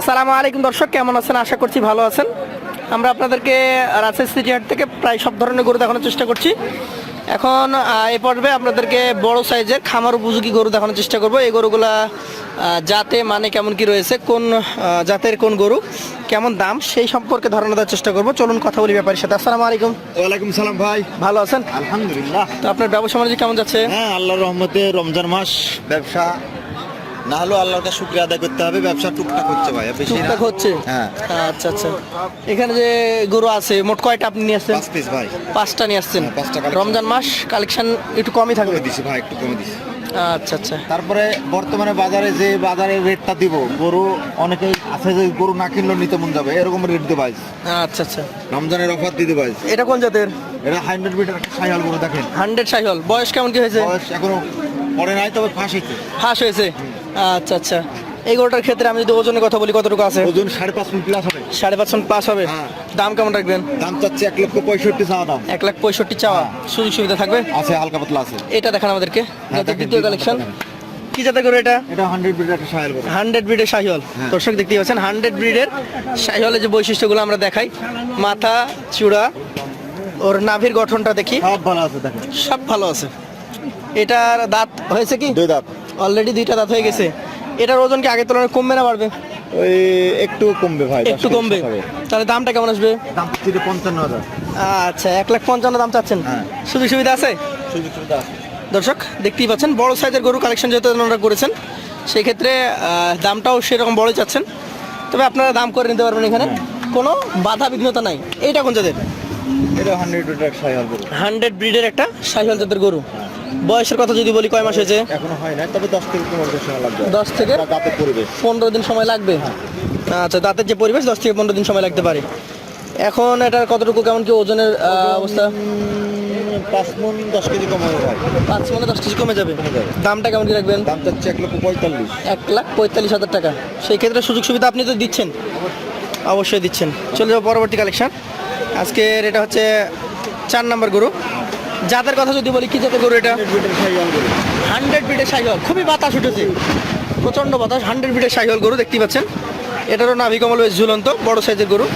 আসসালামু আলাইকুম দর্শক কেমন আছেন? আশা করছি ভালো আছেন। আমরা আপনাদেরকে রাজশাহী সিটি হাট থেকে প্রায় সব ধরনের গরু দেখানোর চেষ্টা করছি। এখন এ পর্বে আপনাদেরকে বড় সাইজের খামার উপযোগী গরু দেখানোর চেষ্টা করব। এই গরুগুলা জাতে মানে কেমন কি রয়েছে কোন জাতের কোন গরু কেমন দাম সেই সম্পর্কে ধারণা দেওয়ার চেষ্টা করব। চলুন কথা বলি ব্যাপারের সাথে। আসসালামু আলাইকুম। ওয়ালাইকুম সালাম ভাই। ভালো আছেন? আলহামদুলিল্লাহ। তো আপনার ব্যবসা বাণিজ্য কেমন যাচ্ছে? হ্যাঁ আল্লাহর রহমতে রমজান মাস ব্যবসা না হলেও আল্লাহর কাছে শুক্রিয়া আদায় করতে হবে ব্যবসা টুকটাক হচ্ছে ভাই বেশি না টুকটাক হচ্ছে? হ্যাঁ। আচ্ছা আচ্ছা। এখানে যে গরু আছে মোট কয়টা আপনি নিয়ে আসছেন? পাঁচ পিস ভাই। পাঁচটা নিয়ে আসছেন। হ্যাঁ, পাঁচটা collection। রমজান মাস কালেকশন একটু কমই থাকবে? কমে দিছি ভাই একটু কমে দিছি। আচ্ছা আচ্ছা। তারপরে বর্তমানে বাজারে যে বাজারে রেটটা দিব গরু অনেকেই আছে যে গরু না কিনলেও নিতে মন যাবে এরকম রেট দিয়ে ভাই। আচ্ছা আচ্ছা। রমজানের অফার দিতে ভাই। এটা কোন জাতের? এটা হান্ড্রেড মিটার সাইহাল গরু দেখেন। হান্ড্রেড সাইহল। বয়স কেমন কি হয়েছে? বয়স এখনও পরে নাই তবে ফাঁস হয়েছে হাঁস হয়েছে আচ্ছা আচ্ছা। এই গরুটার ক্ষেত্রে আমি যদি ওজনের কথা বলি কতটুকু আছে? ওজন সাড়ে পাঁচ মিনিট প্লাস হবে। সাড়ে পাঁচ প্লাস হবে। হ্যাঁ। দাম কেমন রাখবেন? দাম চাচ্ছে এক লক্ষ পঁয়ষট্টি চাওয়া দাম। এক লাখ পঁয়ষট্টি চাওয়া। সুযোগ সুবিধা থাকবে? আছে হালকা পাতলা আছে। এটা দেখান আমাদেরকে। হ্যাঁ, দ্বিতীয় কালেকশন কি জাতের গরু এটা? এটা হান্ড্রেড মিটার একটা সাইহাল হান্ড্রেড ব্রিডের শাহিওয়াল। হ্যাঁ। দর্শক দেখতেই পাচ্ছেন হান্ড্রেড ব্রিডের শাহিওয়ালের যে বৈশিষ্ট্যগুলো আমরা দেখাই। মাথা চূড়া ওর নাভির গঠনটা দেখি। সব ভালো আছে দেখেন। সব ভালো আছে। এটার দাঁত হয়েছে কি? দুই দাঁত। অলরেডি দুইটা দাঁত হয়ে গেছে। এটার ওজন কি আগের তুলনায় কমবে না বাড়বে? ওই একটু কমবে ভাই একটু কমবে। তাহলে দামটা কেমন আসবে? দাম ছিল পঞ্চান্ন হাজার। আচ্ছা এক লাখ পঞ্চান্ন দাম চাচ্ছেন। হ্যাঁ। সুযোগ সুবিধা আছে? সুযোগ সুবিধা আছে। দর্শক দেখতেই পাচ্ছেন বড় সাইজের গরু কালেকশন যেহেতু ওনারা করেছেন সেই ক্ষেত্রে দামটাও সেরকম বড়ই চাচ্ছেন। তবে আপনারা দাম করে নিতে পারবেন এখানে। কোনো বাধা বিঘ্নতা নাই। এইটা কোন জাতের? এটা হান্ড্রেড মিটার সাইহাল গরু। হান্ড্রেড ব্রিডের একটা সাইহল জাতের গরু। বয়সের কথা যদি বলি কয় মাস হয়েছে? এখনও হয় না তবে দশ থেকে পনেরো দিন সময় লাগবে। দশ থেকে দাঁতের পরিবেশ। পনেরো দিন সময় লাগবে? আচ্ছা দাঁতের যে পরিবেশ দশ থেকে পনেরো দিন সময় লাগতে পারে। এখন এটার কতটুকু কেমন কি ওজনের অবস্থা? পাঁচ মন দশ কেজি কম ভাই। পাঁচ মানে দশ কেজি কমে যাবে? দামটা কেমন কি রাখবেন? দাম চাচ্ছে এক লক্ষ পঁয়তাল্লিশ। এক লাখ পঁয়তাল্লিশ হাজার টাকা। সেই ক্ষেত্রে সুযোগ সুবিধা আপনি তো দিচ্ছেন। অবশ্যই দিচ্ছেন। চলে যাব পরবর্তী কালেকশন আজকের এটা হচ্ছে চার নম্বর গরু। জাতের কথা যদি বলি কি জাতের গরু এটা? হান্ড্রেড ফিটের সাইহল খুবই বাতাস উঠেছে। প্রচণ্ড বাতাস। হান্ড্রেড ফিটের সাইহল গরু দেখতে পাচ্ছেন। এটারও নাভি কমল বেশ ঝুলন্ত বড় সাইজের গরু।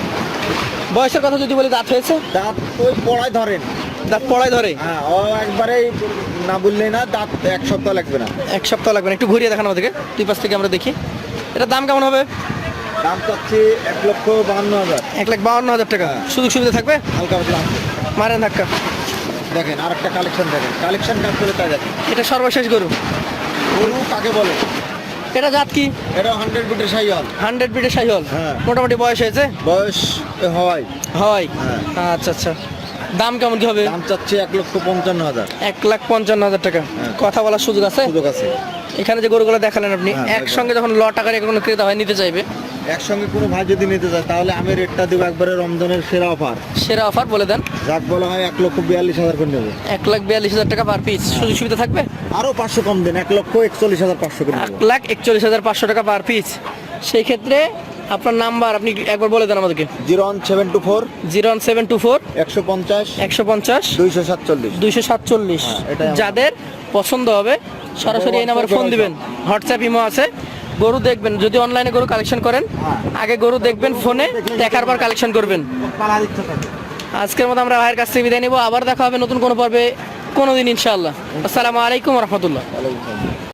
বয়সের কথা যদি বলি দাঁত হয়েছে? দাঁত ওই পড়ায় ধরেন দাঁত পড়ায় ধরে? হ্যাঁ ও একবারেই না বললে না দাঁত এক সপ্তাহ লাগবে না। এক সপ্তাহ লাগবে না। একটু ঘুরিয়ে দেখানো আমাদেরকে। দুই পাশ থেকে আমরা দেখি। এটার দাম কেমন হবে? দাম চাচ্ছি এক লক্ষ বাহান্ন হাজার। এক লাখ বাহান্ন হাজার টাকা। সুযোগ সুবিধা থাকবে? হালকা পাতলা। মারেন ধাক্কা। দেখেন আর একটা কালেকশন দেখেন। কালেকশন কাজ করে তাই দেখেন। এটা সর্বশেষ গরু। গরু কাকে বলে? এটা জাত কি? এটা হান্ড্রেড বিটের সাইহাল। হান্ড্রেড বিটের সাইহল। হ্যাঁ। মোটামুটি বয়স হয়েছে? বয়স হয়। হয়? হ্যাঁ। আচ্ছা আচ্ছা। দাম কেমন কি হবে? দাম চাচ্ছে এক লক্ষ পঞ্চান্ন হাজার। এক লাখ পঞ্চান্ন হাজার টাকা। হ্যাঁ। কথা বলার সুযোগ আছে? সুযোগ আছে। এখানে যে গরুগুলো দেখালেন আপনি হ্যাঁ, একসঙ্গে যখন ল টাকার কোনো ক্রেতা হয় নিতে চাইবে? একসঙ্গে কোনো ভাই যদি নিতে চায় তাহলে আমি রেটটা দেবো একবারে রমজানের সেরা অফার সেরা অফার বলে দেন। যাক বলা হয় এক লক্ষ বিয়াল্লিশ হাজার করে নেবে। এক লাখ বিয়াল্লিশ হাজার টাকা পার পিস সুযোগ সুবিধা থাকবে? আরও পাঁচশো কম দেন এক লক্ষ একচল্লিশ হাজার পাঁচশো করে এক লাখ একচল্লিশ হাজার পাঁচশো টাকা পার পিস সেই ক্ষেত্রে আপনার নাম্বার আপনি একবার বলে দেন আমাদেরকে। Zero one seven two four zero one seven two four একশো পঞ্চাশ একশো পঞ্চাশ দুইশো সাতচল্লিশ। দুইশো সাতচল্লিশ। হ্যাঁ, যাদের পছন্দ হবে সরাসরি এই নাম্বারে ফোন দিবেন। হোয়াটসঅ্যাপ ইমো আছে। গরু দেখবেন যদি অনলাইনে গরু কালেকশন করেন। আগে গরু দেখবেন ফোনে দেখার পর কালেকশন করবেন। আজকের মতো আমরা ভাইয়ের কাছ থেকে বিদায় নিব। আবার দেখা হবে নতুন কোনো পর্বে কোনো দিন ইনশাআল্লাহ। আসসালামু আলাইকুম রহমতুল্লাহ।